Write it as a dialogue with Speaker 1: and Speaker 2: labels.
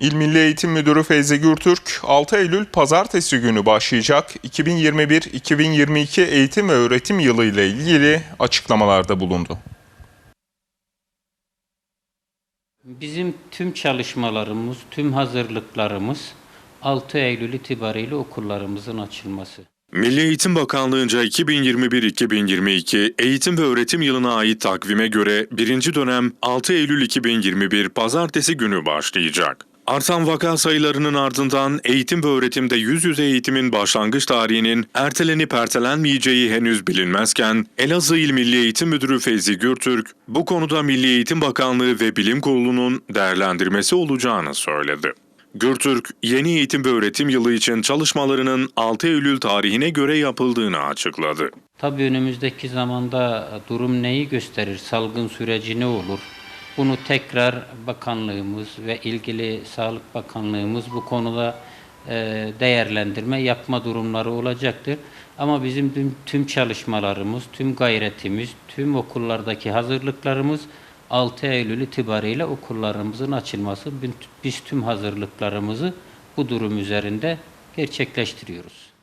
Speaker 1: İl Milli Eğitim Müdürü Feyzi Gürtürk, 6 Eylül pazartesi günü başlayacak 2021-2022 eğitim ve öğretim yılı ile ilgili açıklamalarda bulundu.
Speaker 2: Bizim tüm çalışmalarımız, tüm hazırlıklarımız 6 Eylül itibariyle okullarımızın açılması.
Speaker 3: Milli Eğitim Bakanlığı'nca 2021-2022 eğitim ve öğretim yılına ait takvime göre birinci dönem 6 Eylül 2021 pazartesi günü başlayacak. Artan vaka sayılarının ardından eğitim ve öğretimde yüz yüze eğitimin başlangıç tarihinin ertelenip ertelenmeyeceği henüz bilinmezken Elazığ İl Milli Eğitim Müdürü Feyzi Gürtürk bu konuda Milli Eğitim Bakanlığı ve Bilim Kurulu'nun değerlendirmesi olacağını söyledi. Gürtürk, yeni eğitim ve öğretim yılı için çalışmalarının 6 Eylül tarihine göre yapıldığını açıkladı.
Speaker 2: Tabii önümüzdeki zamanda durum neyi gösterir, salgın süreci ne olur? Bunu tekrar bakanlığımız ve ilgili Sağlık Bakanlığımız bu konuda e, değerlendirme yapma durumları olacaktır. Ama bizim tüm, tüm çalışmalarımız, tüm gayretimiz, tüm okullardaki hazırlıklarımız 6 Eylül itibariyle okullarımızın açılması. Biz tüm hazırlıklarımızı bu durum üzerinde gerçekleştiriyoruz.